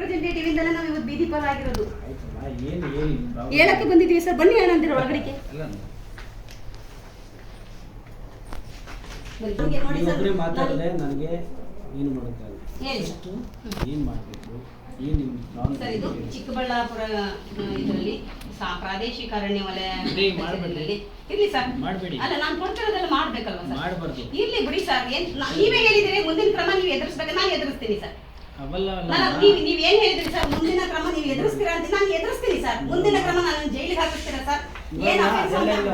Representative ಇಂದಲೇ ನಾವು ಇವತ್ತು ಬೀದಿ ಪಾಲ್ ಆಗಿರೋದು ಹೇಳಕ್ಕೆ ಬಂದಿದ್ದೀವಿ ಸರ್ ಬನ್ನಿ ಏನಂದಿರ ಒಳಗಡೆಗೆ. ನನಗೆ ಏನು ಮಾಡೋಕ್ಕಾಗಲ್ಲ. ಹೇಳಿ ಏನು ಮಾಡಬೇಕು? ಏನು ನಿಮ್ಮ problem ಸರ್ ಇದು ಚಿಕ್ಕಬಳ್ಳಾಪುರ ಇದರಲ್ಲಿ ಪ್ರಾದೇಶಿಕ ಅರಣ್ಯ ವಲಯ ಇರ್ಲಿ ಸರ್. ಮಾಡಬೇಡಿ. ಅಲ್ಲ ನಾನು ಕೊಡ್ತಿರೋದೆಲ್ಲ ಮಾಡ್ಬೇಕಲ್ವಾ ಸರ್? ಮಾಡ್ಬಾರ್ದು. ಇರ್ಲಿ ಬಿಡಿ ಸರ್. ಏನ್ ನೀವೇ ಹೇಳಿದ್ರೆ ಮುಂದಿನ ಕ್ರಮ ನೀವು ಎದುರಿಸ್ಬೇಕು ನಾನು ಎದುರಿಸ್ತೀನಿ ಸರ್. ನಾನು ನೀವು ನೀವು ಏನ್ ಹೇಳಿದ್ರಿ ಸರ್? ಮುಂದಿನ ಕ್ರಮ ನೀವು ಎದುರಿಸ್ತೀರಾ ಅಂತ ನಾನು ಎದುರಿಸ್ತೀನಿ ಸರ್. ಮುಂದಿನ ಕ್ರಮ ನಾನು ಜೈಲಿಗೆ ಹಾಕಿಸ್ತೀರಾ ಸರ್? ಏನ್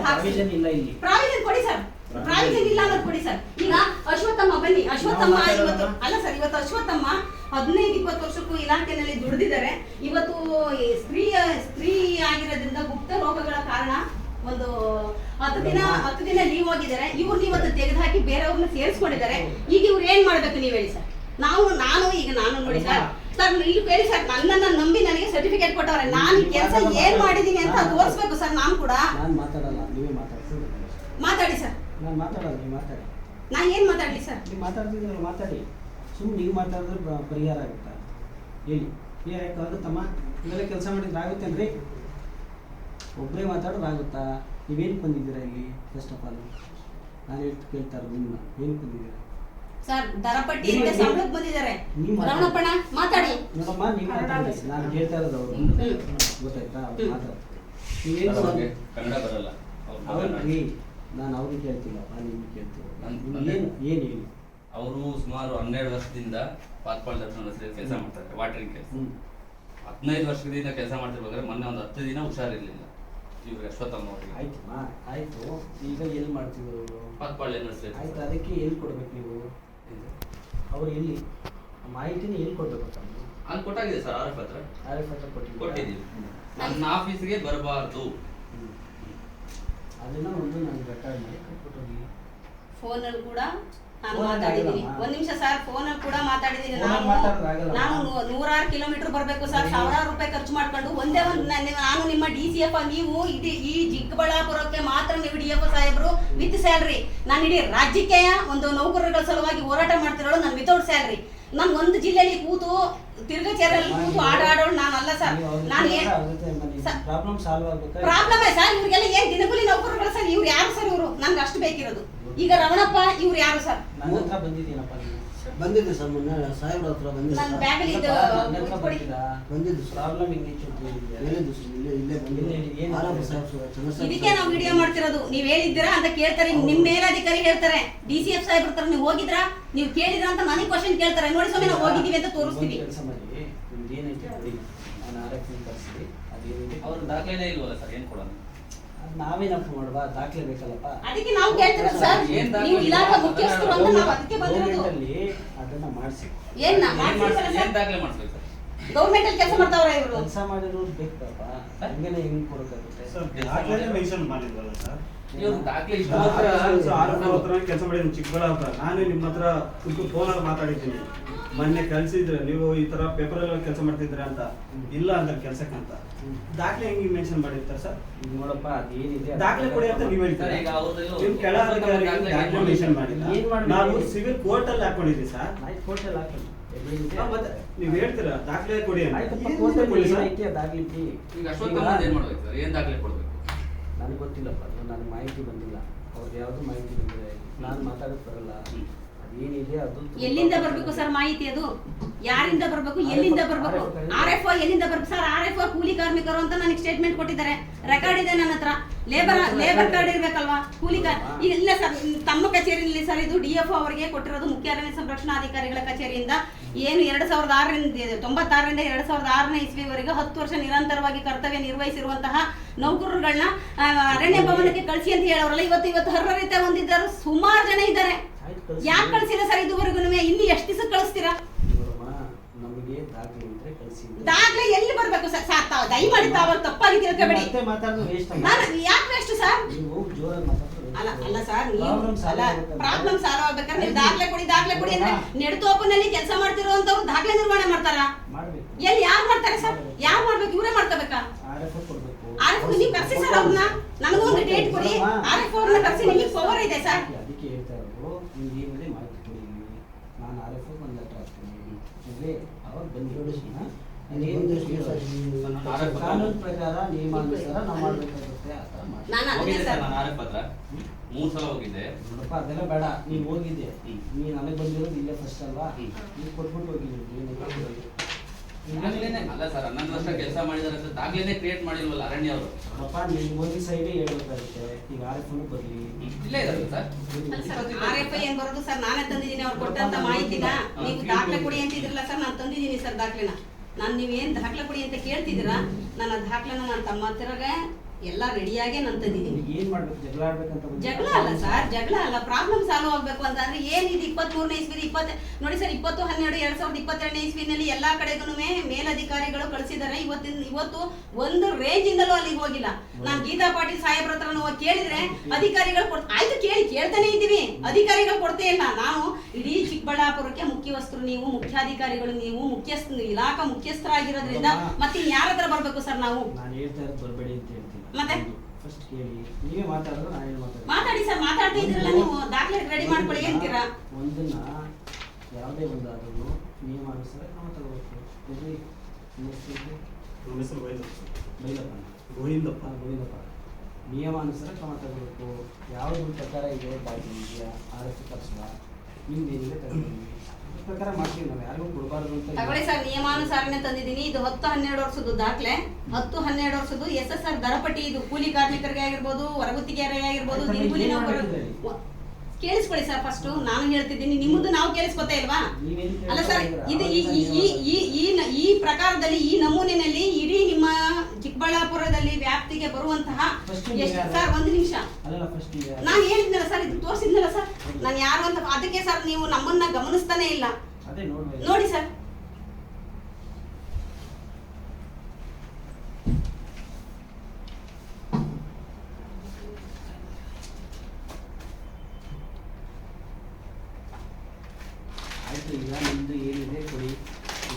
ಪ್ರಾವಿಷನ್ ಇಲ್ಲ ಇಲ್ಲಿ ಪ್ರಾವಿಷನ್ ಕೊಡಿ ಸರ್. ಪ್ರಾವಿಷನ್ ಇಲ್ಲ ಅನ್ನೋದು ಕೊಡಿ ಸರ್. ಈಗ ಅಶ್ವತ್ಥಮ್ಮ ಬನ್ನಿ. ಅಶ್ವತ್ಥಮ್ಮ. ಇವತ್ತು ಅಲ್ಲ. ಸರ್ ಇವತ್ತು ಅಶ್ವತ್ಥಮ್ಮ ಹದಿನೈದು ಇಪ್ಪತ್ತು ವರ್ಷಕ್ಕೂ ಇಲಾಖೆನಲ್ಲಿ ದುಡಿದಿದ್ದಾರೆ. ಇವತ್ತು ಸ್ತ್ರೀ ಸ್ತ್ರೀ ಆಗಿರೋದ್ರಿಂದ ಗುಪ್ತ ರೋಗಗಳ ಕಾರಣ ಒಂದು ಹತ್ತು ದಿನ ಹತ್ತು ದಿನ ಲೀವ್ ಹೋಗಿದ್ದಾರೆ. ಇವ್ರನ್ನ ಇವತ್ತು ತೆಗೆದುಹಾಕಿ ಬೇರೆಯವ್ರನ್ನ ಸೇರಿಸ್ಕೊಂಡಿದ್ದಾರೆ. ಈಗ ಇವ್ರು ಏನ್ ಮಾಡ್ಬೇಕು ನೀವು ಹೇಳಿ ಸರ್? ನಾವು ನಾನು ಈಗ ನಾನು ನೋಡಿ ಸರ್. ಸರ್ ಇಲ್ಲಿ ಕೇಳಿ ಸರ್ ನನ್ನನ್ನ ನಂಬಿ ನನಗೆ ಸರ್ಟಿಫಿಕೇಟ್ ಕೊಟ್ಟವ್ರೆ. ನಾನು ಕೆಲಸ ಏನ್ ಮಾಡಿದೀನಿ ಅಂತ ತೋರಿಸ್ಬೇಕು ಸರ್ ನಾನು ಕೂಡ. ನಾನು ಮಾತಾಡಲ್ಲ ನೀವೇ ಮಾತಾಡಿ ಮಾತಾಡಿ ಸರ್. ನಾನು ಮಾತಾಡಲ್ಲ ನೀವು ಮಾತಾಡಿ. ನಾನು ಏನು ಮಾತಾಡ್ಲಿ ಸರ್? ನೀವು ಮಾತಾಡ್ತಿದ್ರೆ ಮಾತಾಡಿ. ಸುಮ್ಮನೆ ನೀವು ಮಾತಾಡಿದ್ರೆ ಪರಿಹಾರ ಆಗುತ್ತಾ? ಹೇಳಿ. ಪರಿಹಾರ ಆಗುತ್ತಮ್ಮ? ಇವೆಲ್ಲ ಕೆಲಸ ಮಾಡಿದ್ರೆ ಆಗುತ್ತೇನ್ರಿ? ಒಬ್ಬರೇ ಮಾತಾಡೋದು ಆಗುತ್ತಾ? ನೀವೇನು ಬಂದಿದ್ದೀರಾ ಇಲ್ಲಿ ಫಸ್ಟ್ ಆಫ್ ಆಲ್ ನಾನು ಹೇಳ್ತು ಕೇಳ್ತಾರೆ ನಿಮ್ಮ ಏನು ಬಂದಿದ್ದೀರಾ? ಸರ್ ದರಪಟ್ಟಿ ನೀವು- ಅಂತ ನೀವು- ಸಂಬಳಕ್ಕೆ ಬಂದಿದ್ದಾರೆ. ನೀವು ಮಾತಾಡಿ. ರಮಣಪ್ಪಣ್ಣ ಮಾತಾಡಿ. ನೋಡಮ್ಮ ನೀವು ಮಾತಾಡಿ ನಾನು ಹೇಳ್ತಾ ಇರೋದು ಅವರು. ಗೊತ್ತಾಯ್ತಾ? ಅವ್ರು ನೀವೇನು ಕನ್ನಡ ಬರಲ್ಲ. ಅವ್ರಿಗೆ ನಾನು ಅವ್ರಿಗೆ ಕೇಳ್ತಿಲ್ಲಪ್ಪ ನಿಮ್ಗೆ ಕೇಳ್ತೀನಿ ಏನು ಏನು ಹೇಳಿ? ಅವರು ಸುಮಾರು ಹನ್ನೆರಡು ವರ್ಷದಿಂದ ಪಾತ್ಪಾಳ್ ದರ್ಶನ ಕೆಲಸ ಮಾಡ್ತಾರೆ ವಾಟರಿಂಗ್ ಕೆಲಸ. ಹದಿನೈದು ವರ್ಷದಿಂದ ಕೆಲಸ ಮಾಡ್ತಿರ್ಬೇಕಾದ್ರೆ ಮೊನ್ನೆ ಒಂದು ಹತ್ತು ದಿನ ಹುಷಾರಿರ್ಲಿಲ್ಲ. ಇವ್ರು ಅಶ್ವತ್ಥಮ್ಮ ಅವರಿಗೆ. ಆಯ್ತಮ್ಮ ಆಯ್ತು. ಈಗ ಎಲ್ಲಿ ಮಾಡ್ತಿದ್ರು ಪಾತ್ಪಾಳ್ಯ ಪಾತ್ಪಾಳ್ ಯೂನಿವರ್ಸಿಟಿ ಆಯ್ತು ಅದಕ್ಕೆ ಎಲ್ಲಿ ಕೊಡ್ಬೇಕು ನೀವು? ಅವ್ರು ಇಲ್ಲಿ ಮಾಹಿತಿನ ಎಲ್ಲಿ ಕೊಡ್ಬೇಕು ಅಲ್ಲಿ ಕೊಟ್ಟಾಗಿದೆ ಸರ್ ಆರ್ ಎಫ್ ಹತ್ರ. ಆರ್ ಎಫ್ ಹತ್ರ? ಕೊಟ್ಟಿದ್ದೀವಿ. ನನ್ನ ಆಫೀಸ್ಗೆ ಬರಬಾರ್ದು. ಅದನ್ನ ಒಂದು ನಾನು ರೆಕಾರ್ಡ್ ಮಾಡಿ ಕೊಟ್ಬಿಟ್ಟು ಫೋನಲ್ಲಿ ಕೂಡ ನಾನು ಮಾತಾಡಿದ್ದೀನಿ. ಒಂದ್ ನಿಮಿಷ ಸರ್ ಫೋನಲ್ಲಿ ಕೂಡ ಮಾತಾಡಿದ್ದೀನಿ. ಫೋನಲ್ಲಿ ನಾನು. ನಾನು ನೂರಾರು ಕಿಲೋಮೀಟರ್ ಬರ್ಬೇಕು ಸರ್. ಸಾವಿರಾರು ರೂಪಾಯಿ ಖರ್ಚು ಮಾಡ್ಕೊಂಡು ಒಂದೇ ಒಂದು ನಾನು ನಿಮ್ಮ ಡಿ ಸಿ ಎಫ್ ನೀವು ಇಡೀ ಈ ಚಿಕ್ಕಬಳ್ಳಾಪುರಕ್ಕೆ ಮಾತ್ರ ನೀವು ಡಿ ಎಫ್ ಸಾಹೇಬರು ವಿತ್ ಸ್ಯಾಲ್ರಿ. ನಾನು ಇಡೀ ರಾಜ್ಯಕ್ಕೆ ಒಂದು ನೌಕರರುಗಳ ಸಲುವಾಗಿ ಹೋರಾಟ ಮಾಡ್ತಿರೋಳು ನಾನು ವಿತೌಟ್ ಸ್ಯಾಲ್ರಿ. ನಾನು ಒಂದು ಜಿಲ್ಲೆಯಲ್ಲಿ ಕೂತು ತಿರ್ಗ ಚೇರಲ್ಲಿ ಕೂತು ಆಟ ಆಡೋಳು ನಾನು ಅಲ್ಲ ಸರ್. ನಾನು ಪ್ರಾಬ್ಲಮ್ ಸರ್. ಇವ್ರಿಗೆಲ್ಲ ಏನ್ ದಿನಗೂಲಿ ನೌಕರರು ಸರ್? ಇವ್ರು ಯಾರು ಸರ್ ಇವರು? ನನ್ಗೆ ಅಷ್ಟು ಬೇಕಿರೋದು. ಈಗ ರಮಣಪ್ಪ ಇವ್ರು ಯಾರು ಸರ್? ನನ್ನ ಹತ್ರ ಬಂದಿದ್ದೀನಪ್ಪ ನೀವು. ಬಂದಿದ್ದೆ ಸರ್ ಮೊನ್ನೆ ಸಾಹೇಬ್ರ ಹತ್ರ ಬಂದಿದ್ದೆ ನನ್ನ ಸರ್. ಬ್ಯಾಗಲ್ಲಿ ಇದು ನನ್ನ ಹತ್ರ ಬಂದಿದ್ದೀರಾ ಬಂದಿದ್ದು ಸರ್. ಪ್ರಾಬ್ಲಮ್ ಹಿಂಗಿತ್ತು ಅಂತ ಹೇಳಿದ್ದೀರಾ? ಹೇಳಿದ್ದು ಸರ್ ಇಲ್ಲೇ ಇಲ್ಲೇ ಬಂದಿದ್ದೆ. ಇಲ್ಲಿ ಏನು ಆರ್ ಎಫ್ ಸಾಹೇಬ್ ಸರ್ ಚಂದ್ರಶೇಖರ್ ಇದಕ್ಕೆ ನಾವು ವಿಡಿಯೋ ಮಾಡ್ತಿರೋದು. ನೀವ್ ಹೇಳಿದ್ದೀರಾ ಅಂತ ಕೇಳ್ತಾರೆ. ನಿಮ್ ಮೇಲಾಧಿಕಾರಿ ಹೇಳ್ತಾರೆ. ಡಿ ಸಿ ಎಫ್ ಸಾಹೇಬ್ರ ಹತ್ರ ನೀವು ಹೋಗಿದ್ರಾ? ನೀವು ಕೇಳಿದ್ರಾ ಅಂತ ನನಗೆ ಕ್ವಶನ್ ಕೇಳ್ತಾರೆ. ನೋಡಿ ಸ್ವಾಮಿ ನಾವು ಹೋಗಿದ್ದೀವಿ ಅಂತ ತೋರಿಸ್ತೀವಿ. ಕೆಲಸ ಮಾಡಿ. ನಿಮ್ದು ಏನೈತೆ ನೋಡಿ. ನಾನು ಆರ್ ಎಫ್ ಕಳಿಸಿ ಅದೇನಿದೆ? ಅವ್ರ ದಾಖಲೆನೇ ಇಲ್ವಲ್ಲ ಸರ್? ನಾವೇನಪ್ಪ ಮಾಡುವ ದಾಖಲೆ ಬೇಕಲ್ಲಪ್ಪ? ಅದಕ್ಕೆ ನಾವು ಕೇಳ್ತಿರೋದು ಸರ್. ಏನ್ ದಾಖಲೆ ನೀವು ಇಲಾಖೆ ಇಲ್ಲ? ಮುಖ್ಯಸ್ಥರು ಅಂತ ನಾವು ಅದಕ್ಕೆ ಬಂದಿರೋದು. ಗೌರ್ಮೆಂಟಲ್ಲಿ ಅದನ್ನ ಮಾಡಿಸಿ. ಏನ್ ಏನ್ ಮಾಡ್ಸ್- ಮಾಡ್ತಿರ್ತಾರೆ ಏನ್ ದಾಖಲೆ ಮಾಡಿಸ್ಬೇಕು ಸರ್? ಗೌರ್ಮೆಂಟ್ ಅಲ್ಲಿ ಕೆಲಸ ಮಾಡ್ತಾವ್ರ ಇವರು? ಕೆಲಸ ಮಾಡಿರೋದು ಬೇಕಪ್ಪ. ಹಂಗೇನೆ ಹೆಂಗ್ ಕೊಡೋಕ್ಕಾಗುತ್ತೆ? ಸರ್ ದಾಖಲೆ ಮೆನ್ಷನ್ ಮಾಡಿದ್ರಲ್ಲ ಸರ್? ಇವ್ರ ದಾಖಲೆ ಇಷ್ಟು ಮಾತ್ರ ಹತ್ರ ಕೆಲಸ ಮಾಡಿದ್ದೀನಿ ಚಿಕ್ಕಬಳ್ಳಾಪುರ. ನಾನು ನಿಮ್ಮ ಹತ್ರ ಫೋನಲ್ಲಿ ಮಾತಾಡಿದ್ದೀನಿ. ಮೊನ್ನೆ ಕಲ್ಸಿದ್ರು ನೀವು ಈ ತರ ಪೇಪರ್ ಕೆಲಸ ಮಾಡ್ತಿದ್ರೆ ಅಂತ. ಇಲ್ಲ ಅಂತ ಕೆಲ್ಸಕ್ಕೆ ಅಂತ. ದಾಖಲೆ ಹೆಂಗ್ ಮೆನ್ಷನ್ ಮಾಡಿರ್ತಾರೆ ಸರ್? ನೋಡಪ್ಪ ಅದೇನಿದೆ ಅದು ದಾಖಲೆ ಕೊಡಿ ಅಂತ ನೀವು ಹೇಳ್ತಾರೆ? ಅವ್ರದ್ದು ನೀವು ಕೆಳ ದಾಖಲೆ ಮೆನ್ಷನ್ ಮಾಡಿ? ಮಾಡಿಲ್ಲ. ನಾವು ಸಿವಿಲ್ ಕೋರ್ಟ್ ಅಲ್ಲಿ ಹಾಕೊಂಡಿದ್ದೀವಿ ಸರ್. ಕೋರ್ಟ್ ಕೋರ್ಟಲ್ಲಿ ಹಾಕೊಂಡು ನೀವ್ ಮತ್ತೆ ನೀವು ಹೇಳ್ತೀರಾ? ದಾಖಲೆ ಕೊಡಿ ಏನ್ ದಾಖಲೆ ಕೊಡ್ಬೇಕು? ನನಗೆ ಗೊತ್ತಿಲ್ಲಪ್ಪ ಅದು ನನಗೆ ಮಾಹಿತಿ ಬಂದಿಲ್ಲ. ಅವ್ರಿಗೆ ಯಾವ್ದು ಮಾಹಿತಿ ಬಂದಿಲ್ಲ ನಾನು ಮಾತಾಡಕ್ ಬರಲ್ಲ. ಅದು ಎಲ್ಲಿಂದ ಬರ್ಬೇಕು ಸರ್ ಮಾಹಿತಿ ಅದು? ಯಾರಿಂದ ಬರ್ಬೇಕು? ಎಲ್ಲಿಂದ ಬರ್ಬೇಕು? ಆರ್ ಎಫ್ ಎಲ್ಲಿಂದ ಬರ್ಬೇಕು ಸರ್? ಆರ್ ಎಫ್ ಕೂಲಿ ಕಾರ್ಮಿಕರು ಅಂತ ನನಗೆ ಸ್ಟೇಟ್ಮೆಂಟ್ ಕೊಟ್ಟಿದ್ದಾರೆ. ರೆಕಾರ್ಡ್ ಇದೆ ನನ್ನ ಹತ್ರ. ಲೇಬರ್ ಲೇಬರ್ ಕಾರ್ಡ್ ಇರ್ಬೇಕಲ್ವಾ? ಕೂಲಿ ಕಾರ್ ಇಲ್ಲ ಸರ್ ತಮ್ಮ ಕಚೇರಿಯಲ್ಲಿ ಸರ್ ಇದು ಡಿ ಎಫ್ ಅವರಿಗೆ ಕೊಟ್ಟಿರೋದು ಮುಖ್ಯ ಅರಣ್ಯ ಸಂರಕ್ಷಣಾಧಿಕಾರಿಗಳ ಕಚೇರಿಯಿಂದ. ಏನು ಎರಡ್ ಸಾವಿರದ ಆರರಿಂದ ತೊಂಬತ್ತಾರರಿಂದ ಎರಡ್ ಸಾವಿರದ ಆರನೇ ಇಸ್ವಿವರೆಗೆ ಹತ್ತು ವರ್ಷ ನಿರಂತರವಾಗಿ ಕರ್ತವ್ಯ ನಿರ್ವಹಿಸಿರುವಂತಹ ನೌಕರರುಗಳನ್ನ ಅರಣ್ಯ ಭವನಕ್ಕೆ ಕಳಿಸಿ ಅಂತ ಹೇಳೋರಲ್ಲ ಇವತ್ತು ಇವತ್ತು ಹರ್ರರಿತ ಒಂದಿದ್ದಾರೆ ಸುಮಾರು ಜನ ಇದ್ದಾರೆ. ಯಾಕೆ ಕಳಿಸಿಲ್ಲ ಸರ್ ಇದುವರೆಗೂ ಇನ್ನು ಎಷ್ಟು ದಿವಸ ಕಳಿಸ್ತೀರಾ? ನಮಗೆ ದಾಖಲೆ ಇದ್ರೆ ಕಳಿಸಿ ದಾಖಲೆ ಎಲ್ಲಿ ಬರಬೇಕು ಸರ್? ಸರ್ ತಾವು ದಯಮಾಡಿ ತಾವು ತಪ್ಪಾಗಿ ತಿಳ್ಕೊಬೇಡಿ ಮತ್ತೆ ಮಾತಾಡೋದು ವೇಸ್ಟ್ ನಾನು ಯಾಕೆ ವೇಸ್ಟ್ ಸರ್? ನೀವು ಜೋರಾಗಿ ಅಲ್ಲ ಅಲ್ಲ ಸರ್ ನೀವು ಅಲ್ಲ ಪ್ರಾಬ್ಲಮ್ ಸಾಲ್ವ್ ಆಗ್ಬೇಕಾದ್ರೆ ನೀವು ದಾಖಲೆ ಕೊಡಿ ದಾಖಲೆ ಕೊಡಿ ಅಂದ್ರೆ ನೆಡ್ತೋಪನಲ್ಲಿ ಕೆಲಸ ಮಾಡ್ತಿರುವಂತವ್ರು ದಾಖಲೆ ನಿರ್ವಹಣೆ ಮಾಡ್ತಾರ? ಎಲ್ಲಿ ಯಾರು ಮಾಡ್ತಾರೆ ಸರ್? ಯಾರು ಮಾಡ್ಬೇಕು? ಇವರೇ ಮಾಡ್ಕೋಬೇಕಾ? ಆರ್ ಎಫ್ ಕೊಡ್ಬೇಕು. ಆರ್ ಎಫ್ ನೀವು ಕರ್ಸಿ ಸರ್ ಅವ್ರನ್ನ. ನನಗೂ ಒಂದು ಡೇಟ್ ಕೊಡಿ. ಆರ್ ಎಫ್ ಅವ್ರನ್ನ ಕರ್ಸಿ ನಿಮಗೆ ಪವರ್ ಇದೆ ಸರ್ ಅದಕ್ಕೆ ಹೇಳ್ತಾ ಇರೋದು ನಿಮ್ಗೆ ಏನಿದೆ ಮಾಹಿತಿ ಕೊಡಿ ನಾನು ಆರ್ ಎಫ್ ಒಂದು ಲೆಟರ್ ಹಾಕ್ತೀನಿ ಅಂದ್ರೆ ಅವಾಗ ಬಂದು ಅದೇನು ಒಂದಷ್ಟು ಸರ್ ಆರೋಪ. ಕಾನೂನು ಪ್ರಕಾರ ನಿಯಮಾನುಸಾರ ನಾವು ಮಾಡ್ಬೇಕಾಗುತ್ತೆ ಆ ಥರ ಮಾಡಿ ನಾನು ಅದನ್ನೇ ಹೋಗಿದ್ದೆ ಸರ್. ಸರ್ ನಾನು ಆರೋಪ ಹತ್ರ. ಮೂರ್ ಸಲ ಹೋಗಿದ್ದೆ. ನೋಡಪ್ಪ ಅದೆಲ್ಲ ಬೇಡ. ನೀನು ಹೋಗಿದ್ದೆ. ಹ್ಮ್. ನೀ ನನಗೆ ಬಂದಿರೋದು ಇಲ್ಲೇ ಫಸ್ಟ್ ಅಲ್ವಾ. ನೀನು ಕೊಟ್ಬಿಟ್ಟು ಹೋಗಿದ್ದೀನಿ ದಾಖಲೆನೆ ಅಲ್ಲ ಸರ್ ಹನ್ನೊಂದು ವರ್ಷ ಕೆಲಸ ಮಾಡಿದಾರೆ ಅಂತ ದಾಖಲೆನೆ ಕ್ರಿಯೇಟ್ ಮಾಡಿಲ್ವಲ್ಲ ಅರಣ್ಯ ಅವರು. ಅಪ್ಪ ನೀನು ಒಂದು ಸೈಡೇ ಹೇಳ್ಬೇಕಾಗುತ್ತೆ. ಈಗ ಆರ್ ಎಫ್ ಬರಲಿ. ಇಲ್ಲೇ ಸರ್. ಆರ್ ಎಫ್ ಏನ್ ಬರೋದು ಸರ್? ನಾನೇ ತಂದಿದ್ದೀನಿ ಅವ್ರು ಕೊಟ್ಟಂತ ಮಾಹಿತಿನ ನೀವು ದಾಖಲೆ ಕೊಡಿ ಅಂತಿದ್ರಲ್ಲ ಸರ್ ನಾನು ತಂದಿದ್ದೀನಿ ಸರ್ ದಾಖಲೆನ. ನಾನು ನೀವೇನ್ ದಾಖಲೆ ಕೊಡಿ ಅಂತ ಕೇಳ್ತಿದ್ದೀರಾ? ನನ್ನ ದಾಖಲೆನ ನನ್ನ ತಮ್ಮ ಎಲ್ಲ ರೆಡಿಯಾಗೇ ನಾನು ತಂದಿದ್ದೀನಿ. ಏನ್ ಮಾಡ್ಬೇಕು? ಜಗಳ ಆಡ್ಬೇಕಂತ? ಜಗಳ ಅಲ್ಲ ಸರ್ ಜಗಳ ಅಲ್ಲ. ಪ್ರಾಬ್ಲಮ್ ಸಾಲ್ವ್ ಆಗ್ಬೇಕು ಅಂತ ಅಂದ್ರೆ ಏನಿದೆ? ಇಪ್ಪತ್ತ್ ಮೂರನೇ ಇಸ್ವಿ ಇಪ್ಪತ್ತು ನೋಡಿ ಸರ್ ಇಪ್ಪತ್ತು ಹನ್ನೆರಡು ಎರಡ್ ಸಾವಿರದ ಇಪ್ಪತ್ತೆರಡನೇ ಇಸ್ವಿನಲ್ಲಿ ಎಲ್ಲಾ ಕಡೆಗೂ ಮೇಲಧಿಕಾರಿಗಳು ಕಳಿಸಿದ್ದಾರೆ. ಇವತ್ತಿನ ಇವತ್ತು ಒಂದು ರೇಂಜ್ ಇಂದಲೂ ಅಲ್ಲಿಗೆ ಹೋಗಿಲ್ಲ. ನಾನು ಗೀತಾ ಪಾಟೀಲ್ ಸಾಹೇಬ್ರ ಹತ್ರ ಹೋಗಿ ಕೇಳಿದ್ರೆ ಅಧಿಕಾರಿಗಳು ಕೊಡ್ ಆಯ್ತು ಕೇಳಿ ಕೇಳ್ತಾನೆ ಇದ್ದೀವಿ. ಅಧಿಕಾರಿಗಳು ಕೊಡ್ತೇ ಇಲ್ಲ. ನಾವು ಇಡೀ ಚಿಕ್ಕಬಳ್ಳಾಪುರಕ್ಕೆ ಮುಖ್ಯವಸ್ತರು ನೀವು ಮುಖ್ಯಾಧಿಕಾರಿಗಳು ನೀವು ಮುಖ್ಯಸ್ಥ ಇಲಾಖಾ ಮುಖ್ಯಸ್ಥರಾಗಿರೋದ್ರಿಂದ ಮತ್ತೆ ಯಾರ ಹತ್ರ ಬರ್ಬೇಕು ಸರ್ ನಾವು? ನಾನು ಹೇಳ್ತಾ ಇರೋದು ಬರಬೇಡಿ ಅಂತ ಮತ್ತೆ? ಫಸ್ಟ್ ಕೇಳಿ. ನೀವೇ ಮಾತಾಡಿದ್ರೆ ನಾನು ಏನು ಮಾತಾಡಿ ಸರ್ ಮಾತಾಡ್ತಾ ಇದ್ರಲ್ಲ ನೀವು ದಾಖಲೆ ರೆಡಿ ಮಾಡ್ಕೊಳ್ಳಿ ಅಂತೀರಾ ಒಂದನ್ನ ಯಾವುದೇ ಒಂದಾದ್ರೂ ನಿಯಮಾನುಸಾರ ಕ್ರಮ ತಗೋಬೇಕು. ನಮ್ಮ ಹೆಸರು ಬೈಲಪ್ಪ ಗೋವಿಂದಪ್ಪ ಗೋವಿಂದಪ್ಪ. ನಿಯಮಾನುಸಾರ ಕ್ರಮ ತಗೋಬೇಕು ಯಾವ್ದು ಪ್ರಕಾರ ಇದೆ ದಾಖಲೆ ಇದೆಯಾ? ಆರ್ ಎಫ್ ಕರ್ಸಲ್ಲ ನಿಮ್ದು ಏನಿದೆ ತಗೊಂಡಿದ್ದೀವಿ ಪ್ರಕಾರ ಮಾಡ್ತೀವಿ ನಾವು ಯಾರಿಗೂ ಕೊಡಬಾರ್ದು ತಗೊಳ್ಳಿ ಸರ್ ನಿಯಮಾನುಸಾರನೆ ತಂದಿದ್ದೀನಿ. ಇದು ಹತ್ತು ಹನ್ನೆರಡು ವರ್ಷದ್ದು ದಾಖಲೆ. ಹತ್ತು ಹನ್ನೆರಡು ವರ್ಷದ್ದು ಎಸ್ ಎಸ್ ಆರ್ ದರಪಟ್ಟಿ. ಇದು ಕೂಲಿ ಕಾರ್ಮಿಕರಿಗೆ ಆಗಿರ್ಬೋದು ಹೊರಗುತ್ತಿಗೆಯರಿಗೆ ಆಗಿರ್ಬೋದು ದಿನಗೂಲಿ ನೌಕರರು ಕೇಳಿಸ್ಕೊಳ್ಳಿ ಸರ್ ಫಸ್ಟ್ ನಾನು ಹೇಳ್ತಿದ್ದೀನಿ ನಿಮ್ಮದು ನಾವು ಕೇಳಿಸ್ಕೊತಾ ಇಲ್ವಾ? ಅಲ್ಲ ಸರ್ ಇದು ಈ ಈ ಈ ಈ ಈ ಈ ಪ್ರಕಾರದಲ್ಲಿ ಈ ನಮೂನಿನಲ್ಲಿ ಇಡೀ ನಿಮ್ಮ ಚಿಕ್ಕಬಳ್ಳಾಪುರದಲ್ಲಿ ವ್ಯಾಪ್ತಿಗೆ ಬರುವಂತಹ ಎಷ್ಟು ಸರ್ ಒಂದು ನಿಮಿಷ. ನಾನು ಹೇಳಿದ್ನಲ್ಲ ಸರ್ ಇದು ತೋರಿಸಿದ್ನಲ್ಲ ಸರ್. ನಾನು ಯಾರು ಅಂತ ಅದಕ್ಕೆ ಸರ್ ನೀವು ನಮ್ಮನ್ನ ಗಮನಿಸ್ತಾನೆ ಇಲ್ಲ. ನೋಡಿ ಸರ್ ಆಯ್ತು ಈಗ ನಿಮ್ದು ಏನಿದೆ ಕೊಡಿ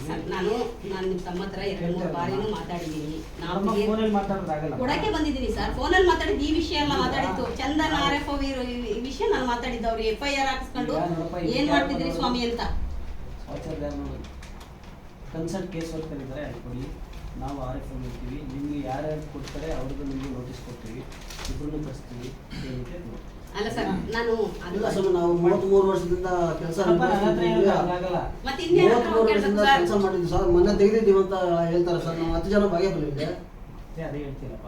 ಸರ್, ನಾನು ನಾನು ನಿಮ್ಮ ತಮ್ಮ ಹತ್ರ ಎರಡು ಮೂರು ಬಾರಿನೂ ಮಾತಾಡಿದ್ದೀನಿ. ನಾವು ಕೊಡಕ್ಕೆ ಬಂದಿದ್ದೀನಿ ಸರ್. ಫೋನಲ್ಲಿ ಮಾತಾಡಿದ್ದು ಈ ವಿಷಯ ಎಲ್ಲ ಮಾತಾಡಿತ್ತು ಚಂದನ್ ಆರ್ ಎಫ್ ಈ ವಿಷಯ ನಾನು ಮಾತಾಡಿದ್ದು. ಅವ್ರು ಎಫ್ ಐ ಆರ್ ಹಾಕಿಸ್ಕೊಂಡು ಏನ್ ಮಾಡ್ತಿದ್ರಿ ಸ್ವಾಮಿ ಅಂತ? ಕನ್ಸಲ್ಟ್ ಕೇಸ್ ಇದ್ದಾರೆ. ಅಲ್ಲಿ ಕೊಡಿ. ನಾವು ಆರ್ ಎಫ್ ಇರ್ತೀವಿ. ನಿಮ್ಗೆ ಯಾರ್ಯಾರು ಕೊಡ್ತಾರೆ ಅವ್ರಿಗೂ ನಿಮಗೆ ನೋಟಿಸ್ ಕೊಡ್ತೀವಿ. ಇಬ್ಬರನ್ನು ಕಳಿಸ್ತೀವಿ. ಅಲ್ಲ ಸರ್ ನಾನು ಅಲ್ಲ ಸರ್ ನಾವು ಮೂವತ್ಮೂರು ವರ್ಷದಿಂದ ಕೆಲಸ ಮತ್ತೆ ಇನ್ನೇನು ಮೂವತ್ಮೂರು ಕೆಲಸ ವರ್ಷದಿಂದ ಸರ್. ಕೆಲಸ ಮಾಡಿದ್ವಿ ಸರ್. ಮೊನ್ನೆ ತೆಗೆದಿದ್ದೀವಿ ಅಂತ ಹೇಳ್ತಾರೆ ಸರ್. ನಾವು ಹತ್ತು ಜನ ಭಾಗ್ಯ ಬಂದಿದ್ದೆ ಅದೇ ಹೇಳ್ತೀರಪ್ಪ.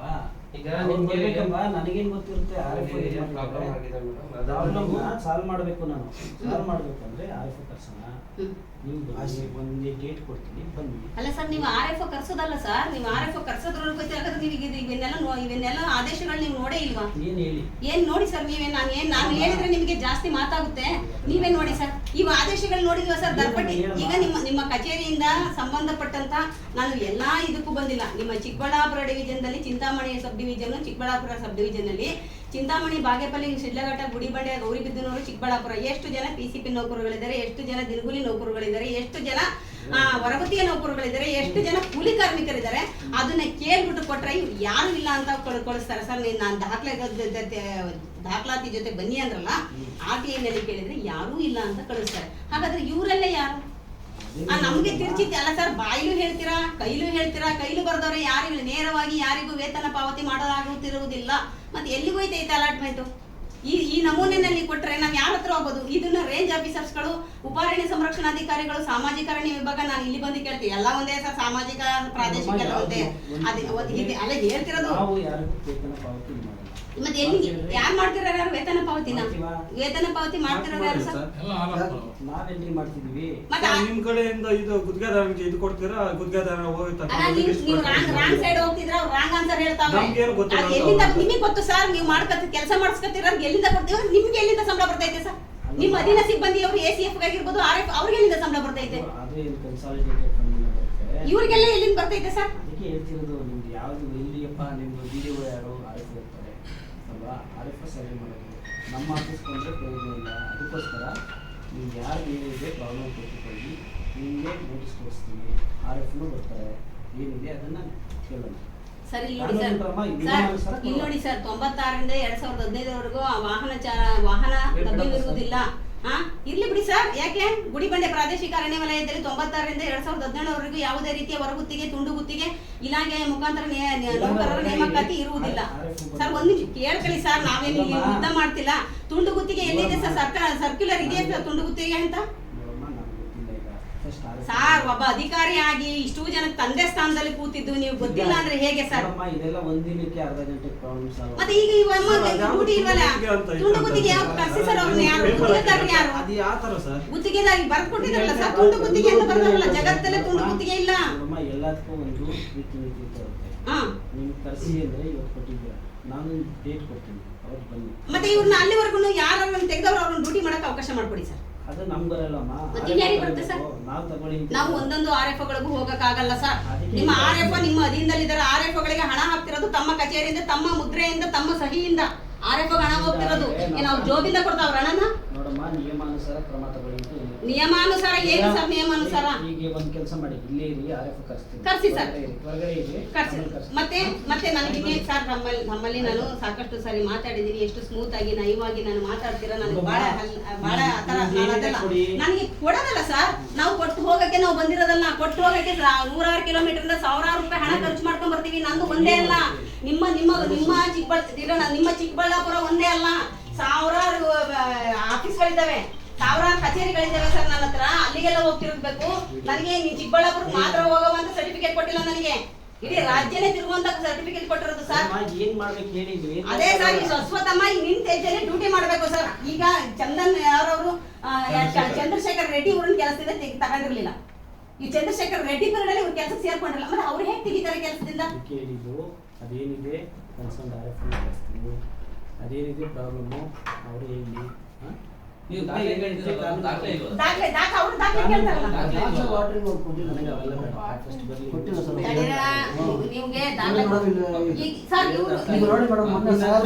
ಈಗ ಬರ್ಬೇಕಮ್ಮ, ನನಗೇನ್ ಗೊತ್ತಿರುತ್ತೆ ಆರ್ ಎಫ್ ಪ್ರಾಬ್ಲಮ್ ಸಾಲ್ವ್ ಮಾಡಬೇಕು ನಾನು. ಸಾಲ್ವ್ ಮಾಡಬೇಕು ಅಂದ್ರೆ ಆರ್ ಎಫ್ ಕರ್ಸೋಣ. ನೀವು ಬನ್ನಿ ಒಂದೇ ಡೇಟ್ ಕೊಡ್ತೀನಿ ಬನ್ನಿ. ಅಲ್ಲ ಸರ್ ನೀವು ಆರ್ ಎಫ್ ಕರ್ಸೋದಲ್ಲ ಸರ್? ನೀವು ಆರ್ ಎಫ್ ಕರ್ಸೋದ್ರ ಹಾಗಾದ್ರೆ ನೀವು ಈಗ ಇದು- ಇವನ್ನೆಲ್ಲ ಇವನ್ನೆಲ್ಲ ಆದೇಶಗಳು ನೀವು ನೋಡೇ ಇಲ್ವಾ? ಏನ್ ಹೇಳಿ. ಏನ್ ನೋಡಿ ಸರ್ ನೀವೇ? ನಾನು ಏನ್ ನಾನು ಹೇಳಿದ್ರೆ ನಿಮಗೆ ಜಾಸ್ತಿ ಮಾತಾಗುತ್ತೆ. ನೀವೇ ನೋಡಿ ಸರ್. ಇವ ಆದೇಶಗಳು ನೋಡಿದ್ವಾ ಸರ್ ದರ್ಪಟ್ಟಿ? ಈಗ ನಿಮ್ಮ ನಿಮ್ಮ ಕಚೇರಿಯಿಂದ ಸಂಬಂಧಪಟ್ಟಂತ ನಾನು ಎಲ್ಲಾ ಇದಕ್ಕೂ ಬಂದಿಲ್ಲ. ನಿಮ್ಮ ಚಿಕ್ಕಬಳ್ಳಾಪುರ ಡಿವಿಷನ್ ದಲ್ಲಿ Chintamani sub division Chikkaballapur sub division ಅಲ್ಲಿ ಚಿಂತಾಮಣಿ ಬಾಗೇಪಲ್ಲಿ ಶಿಡ್ಲಘಟ್ಟ ಗುಡಿಬಂಡೆ ಗೌರಿಬಿದ್ದನೂರು ಚಿಕ್ಕಬಳ್ಳಾಪುರ. ಎಷ್ಟು ಜನ ಪಿ ಸಿ ಪಿ ನೌಕರುಗಳಿದ್ದಾರೆ ಎಷ್ಟು ಜನ ದಿನಗೂಲಿ ನೌಕರುಗಳಿದ್ದಾರೆ ಎಷ್ಟು ಜನ ಆ, ಹೊರಗುತ್ತಿಗೆ ನೌಕರುಗಳಿದ್ದಾರೆ ಎಷ್ಟು ಜನ ಕೂಲಿ ಕಾರ್ಮಿಕರಿದ್ದಾರೆ ಅದನ್ನ ಕೇಳ್ಬಿಟ್ಟು ಕೊಟ್ರೆ ಇವ್ ಯಾರು ಇಲ್ಲ ಅಂತ ಕಳಿಸ್ತಾರೆ ಸರ್ ನೀನ್ ನಾನು ದಾಖಲೆ ಜೊತೆ ದಾಖಲಾತಿ ಜೊತೆ ಬನ್ನಿ ಅಂದ್ರಲ್ಲ ಆ ಟಿ ಐನಲ್ಲಿ ಕೇಳಿದ್ರೆ ಯಾರೂ ಇಲ್ಲ ಅಂತ ಕಳಿಸ್ತಾರೆ. ಹಾಗಾದ್ರೆ ಇವರೆಲ್ಲ ಯಾರು? ನಮ್ಗೆ ತಿರ್ಚಿತಿ ಅಲ್ಲ ಸರ್, ಬಾಯಿಲು ಹೇಳ್ತೀರಾ, ಕೈಲು ಹೇಳ್ತೀರಾ, ಕೈಲು ಬರೆದವ್ರೆ ಯಾರಿಗೂ ನೇರವಾಗಿ ಯಾರಿಗೂ ವೇತನ ಪಾವತಿ ಮಾಡಲಾಗುತ್ತಿರುವುದಿಲ್ಲ. ಮತ್ತೆ ಎಲ್ಲಿಗೂ ಐತೆ ಅಲಾಟ್ಮೆಂಟ್? ಈ ಈ ನಮೂನೆನಲ್ಲಿ ಕೊಟ್ರೆ ನಾವು ಯಾರ ಹತ್ರ ಹೋಗೋದು ಇದನ್ನ ರೇಂಜ್ ಆಫೀಸರ್ಸ್ಗಳು ಉಪಾರಣ್ಯ ಸಂರಕ್ಷಣಾಧಿಕಾರಿಗಳು ಸಾಮಾಜಿಕ ಅರಣ್ಯ ವಿಭಾಗ ನಾನು ಇಲ್ಲಿ ಬಂದು ಕೇಳ್ತೀನಿ ಎಲ್ಲ ಒಂದೇ ಸರ್, ಸಾಮಾಜಿಕ, ಪ್ರಾದೇಶಿಕ ಒಂದೇ. ಅದೇ ಅಲ್ಲ ಹೇಳ್ತಿರೋದು. ಮತ್ತೆ ಎಲ್ಲಿ? ಯಾರು ಮಾಡ್ತಿರೋ ಯಾರು? ವೇತನ ಪಾವತಿನ? ವೇತನ ಪಾವತಿ ಮಾಡ್ತಿರೋ ಯಾರು ಸರ್? ಮಾಡ್ತಿದೀವಿ ನಿಮ್ ಕಡೆಯಿಂದ ಇದು ಇದು ಕೊಡ್ತೀರಾ? ಗುದ್ಗಾದಾರ ಹೋಗಿ ಅಲ್ಲ ನೀವು ರಾಂಗ್ ರಾಂಗ್ ಸೈಡ್ ಹೋಗ್ತಿದ್ರ ಅವ್ರು ರಾಂಗ್ ಆನ್ಸರ್ ಅದ್ ಅಂತ ಎಲ್ಲಿಂದ. ನಿಮಗೆ ಗೊತ್ತು ಸರ್ ನೀವು ಮಾಡ್ಕತ್ ಕೆಲಸ ಮಾಡಿಸ್ಕೊತೀರ ಎಲ್ಲಿಂದ ಕೊಡ್ತೀವಿ ನಿಮ್ಗೆ ಎಲ್ಲಿಂದ ಸಂಬಳ ಬರ್ತೈತೆ ಸರ್? ನಿಮ್ಮ ಅಧೀನ ಸಿಬ್ಬಂದಿ ಅವರು ಎ ಸಿ ಎಫ್ ಆಗಿರ್ಬೋದು ಆರ್ ಎಫ್ ಅವ್ರಿಗೆ ಎಲ್ಲಿಂದ ಸಂಬಳ ಬರ್ತೈತೆ? ಇವ್ರಿಗೆಲ್ಲ ಎಲ್ಲಿಂದ ಬರ್ತೈತೆ ಸರ್? ಅದಕ್ಕೆ ಹೇಳ್ತಿರೋದು ನಿಮ್ದು ಯಾವ್ದು ಎಲ್ಲಿಯಪ್ಪ ನಿಮ್ದು ಡಿ ಯಾರು ಆರ್ ಎಫ್ ಇರ್ತಾರೆ ಅಲ್ವಾ ಆರ್ ಎಫ್ ಸರ್ವೆ ಮಾಡೋದು. ನಮ್ಮ ಆಫೀಸ್ ಬಂದರೆ ಪ್ರಯೋಜನ ಇಲ್ಲ. ಅದಕ್ಕೋಸ್ಕರ ನೀವು ಯಾರು ಏನಿದೆ ಪ್ರಾಬ್ಲಮ್ ಕೊಟ್ಟುಕೊಳ್ಳಿ ನಿಮಗೆ ನೋಟಿಸ್ ಕೊಡಿಸ್ತೀವಿ ಆರ್ ಎಫ್ನು ಬರ್ತಾರೆ. ಏನಿದೆ ಅದನ್ನು ಕೇಳೋಣ. ಸರ್ ಇಲ್ಲಿ ನೋಡಿ ಸರ್. ಸರ್ ಇಲ್ಲಿ ನೋಡಿ ಸರ್ ತೊಂಬತ್ತಾರರಿಂದ ಎರಡ್ ಸಾವಿರದ ಹದಿನೈದರವರೆಗೂ ಆ ವಾಹನ ಚಾರ ವಾಹನ ಲಭ್ಯವಿರುವುದಿಲ್ಲ. ಹಾ? ಇರ್ಲಿ ಬಿಡಿ ಸರ್. ಯಾಕೆ? ಗುಡಿಬಂಡೆ ಪ್ರಾದೇಶಿಕ ಅರಣ್ಯ ವಲಯದಲ್ಲಿ ತೊಂಬತ್ತಾರರಿಂದ ಎರಡ್ ಸಾವಿರದ ಹದಿನೇಳರವರೆಗೂ ಯಾವುದೇ ರೀತಿಯ ಹೊರಗುತ್ತಿಗೆ ತುಂಡು ಗುತ್ತಿಗೆ ಇಲಾಖೆ ಮುಖಾಂತರ ನೌಕರರ ನೇಮಕಾತಿ ಇರುವುದಿಲ್ಲ. ಸರ್ ಒಂದು ನಿಮಿಷ ಕೇಳ್ಕೊಳ್ಳಿ ಸರ್. ನಾವೇನು ಯುದ್ಧ ಮಾಡ್ತಿಲ್ಲ. ತುಂಡು ಗುತ್ತಿಗೆ ಎಲ್ಲಿದೆ ಸರ್? ಸರ್ಕಾರ ಸರ್ಕ್ಯುಲರ್ ಇದೆಯಾ ಸರ್ ತುಂಡು ಗುತ್ತಿಗೆ ಅಂತ ನೋಡಮ್ಮ ನಮ್ಗೆ ಗೊತ್ತಿಲ್ಲ ಈಗ ಫಸ್ಟ್ ಸಾರ್ ಒಬ್ಬ ಅಧಿಕಾರಿಯಾಗಿ ಇಷ್ಟು ಜನ ತಂದೆ ಸ್ಥಾನದಲ್ಲಿ ಕೂತಿದ್ದು ನೀವು ಗೊತ್ತಿಲ್ಲ ಅಂದ್ರೆ ಹೇಗೆ ಸರ್? ಇದೆಲ್ಲ ಒಂದಿನಕ್ಕೆ ಅರ್ಧ ಗಂಟೆ ಪ್ರಾಬ್ಲಮ್ ಸಾಲ್ವ್ ಮತ್ತೆ ಈಗ ಈ ಒಮ್ಮ ಡ್ಯೂಟಿ ಇಲ್ವಲ್ಲ? ತುಂಡು ಗುತ್ತಿಗೆ ಯಾವ ಕರ್ಸಿ ಸರ್ ಅವ್ರನ್ನ ಯಾರು? ಯಾರು? ಅದು ಯಾವ ತರ ಸರ್ ಗುತ್ತಿಗೆದಾರಿ ಬರ್ದ್ ಕೊಟ್ಟಿದಾರಲ್ಲ ಸರ್ ತುಂಡು ಗುತ್ತಿಗೆ ಅಂತ ಜಗತ್ತಲ್ಲೇ ತುಂಡು ಗುತ್ತಿಗೆ ಇಲ್ಲ. ಅಮ್ಮ ಎಲ್ಲದಕ್ಕೂ ಒಂದು ರೀತಿ ನೀತಿ ಇರುತ್ತೆ. ಹಾ. ನಿಮ್ಗೆ ಕರ್ಸಿ ಅಂದ್ರೆ ಇವತ್ತು ಕೊಟ್ಟಿದ್ದೀರಾ? ನಾನು ಡೇಟ್ ಕೊಡ್ತೀನಿ. ಅವ್ರು ಬನ್ನಿ. ಮತ್ತೆ ಇವ್ರನ್ನ ಅಲ್ಲಿವರೆಗೂ ಯಾರನ್ನ ತೆಗೆದವ್ರು ಅವ್ರನ್ನ ಡ್ಯೂಟಿ ಮಾಡಕ್ ಅವಕಾಶ ಮಾಡ್ಕೊಡಿ ಸರ್ ಅದು ನಮ್ಗೆ ಬರಲ್ಲಮ್ಮ ಬರುತ್ತೆ ಸರ್? ನಾವು ತಗೊಳ್ಳಿ ನಾವು ಒಂದೊಂದು ಆರ್ ಎಫ್ ಗಳಿಗೂ ಹೋಗಕ್ಕಾಗಲ್ಲ ಸರ್. ನಿಮ್ಮ ಆರ್ ಎಫ್ ನಿಮ್ಮ ಅಧೀನದಲ್ಲಿದ್ದಾರೆ. ಆರ್ ಎಫ್ ಗಳಿಗೆ ಹಣ ಹಾಕ್ತಿರೋದು ತಮ್ಮ ಕಚೇರಿಯಿಂದ ತಮ್ಮ ಮುದ್ರೆಯಿಂದ ತಮ್ಮ ಸಹಿಯಿಂದ. ಆರ್ ಎಫ್ ಹಣ ಹೋಗ್ತಿರೋದು. ಅವ್ರ ಜೋಬಿಂದ ಕೊಡ್ತಾವ್ರ ಹಣನ? ನೋಡಮ್ಮ ನಿಯಮಾನುಸಾರ ಕ್ರಮ ತಗೊಳ್ಳಿ ನಿಯಮಾನುಸಾರ ಏನು ಸರ್ ನಿಯಮಾನುಸಾರ? ಈಗ ಒಂದು ಕೆಲಸ ಮಾಡಿ ಇಲ್ಲೇ ಇರಿ ಆರ್ ಎಫ್ ಕರ್ಸ್ತೀನಿ. ಕರ್ಸಿ ಸರ್. ಹೊರಗಡೆ ಇರಿ, ಕರ್ಸಿ. ಮತ್ತೆ ಮತ್ತೆ ನನಗೆ ಸರ್ ನಮ್ಮಲ್ಲಿ ನಮ್ಮಲ್ಲಿ ನಾನು ಸಾಕಷ್ಟು ಸಾರಿ ಮಾತಾಡಿದ್ದೀನಿ ಎಷ್ಟು ಸ್ಮೂತ್ ಆಗಿ ನಯವಾಗಿ ನಾನು ಮಾತಾಡ್ತೀರಾ ನನಗೆ ಬಹಳ ಬಹಳ ಆತರ ನಾನು ನನಗೆ ಕೊಡೋದಲ್ಲ ಸರ್. ನಾವು ಕೊಟ್ಟು ಹೋಗಕ್ಕೆ ನಾವು ಬಂದಿರೋದಲ್ಲ. ಕೊಟ್ಟು ಹೋಗಕ್ಕೆ ನೂರಾರು ಕಿಲೋಮೀಟರ್ ಸಾವಿರಾರು ರೂಪಾಯಿ ಹಣ ಖರ್ಚು ಮಾಡ್ಕೊಂಡ್ ಬರ್ತೀವಿ. ನಂದು ಒಂದೇ ಅಲ್ಲ. ನಿಮ್ಮ ನಿಮ್ಮ ನಿಮ್ಮ ಚಿಕ್ಕಬಳ್ಳಾಪುರ ನಿಮ್ಮ ಚಿಕ್ಕಬಳ್ಳಾಪುರ ಒಂದೇ ಅಲ್ಲ. ಆಫೀಸ್ಗಳಿದ್ದಾವೆ ಸಾವಿರಾರು ಕಚೇರಿಗಳಿದ್ದಾವೆ ಸರ್ ನನ್ನ ಹತ್ರ. ಅಲ್ಲಿಗೆಲ್ಲ ಹೋಗ್ತಿರ್ಬೇಕು ನನಗೆ ನೀನ್ ಚಿಕ್ಕಬಳ್ಳಾಪುರ ಮಾತ್ರ ಹೋಗುವಂತ ಸರ್ಟಿಫಿಕೇಟ್ ಕೊಟ್ಟಿಲ್ಲ ನನಗೆ. ಇಡೀ ರಾಜ್ಯನೇ ತಿರುಗುವಂತ ಸರ್ಟಿಫಿಕೇಟ್ ಕೊಟ್ಟಿರೋದು ಸರ್. ಏನ್ ಮಾಡ್ಬೇಕು ಅದೇ ಸರ್ ಈ ಸ್ವಸ್ವತಮ್ಮ ಈ ನಿಂತ ಹೆಜ್ಜೆಲೆ ಡ್ಯೂಟಿ ಮಾಡ್ಬೇಕು ಸರ್. ಈಗ ಚಂದನ್ ಯಾರವರು ಚಂದ್ರಶೇಖರ್. ರೆಡ್ಡಿ ಇವ್ರನ್ನ ಕೆಲಸದಿಂದ ತೆಗ್- ತಗೊಂಡಿರ್ಲಿಲ್ಲ. ಈ ಚಂದ್ರಶೇಖರ್ ರೆಡ್ಡಿ ಪೀರಿಯಡ್ ಇವ್ರ ಕೆಲಸಕ್ಕೆ ಸೇರ್ಕೊಂಡಿಲ್ಲ ಅಂದ್ರೆ ಅವ್ರು ಹೇಗೆ ತೆಗಿತಾರೆ ಕೆಲಸದಿಂದ? ಅದೇನಿದೆ? ಕನ್ಸರ್ನ್ ಅದೇನಿದೆ ಪ್ರಾಬ್ಲಮ್ ಅವ್ರು ಹೇಳಿ. ನೀವು ದಾಖಲೆ ಕೇಳ್ತಿರಲ್ಲ, ದಾಖಲೆ? ದಾಖಲೆ ದಾಖಲೆ ಅವ್ರು ದಾಖಲೆ ಕೇಳ್ತಾರಲ್ಲ. ನಿಮ್ಗೆ ದಾಖಲೆ ಈಗ ಸರ್ ಇವ್ರು ನೋಡಿ ಸರ್,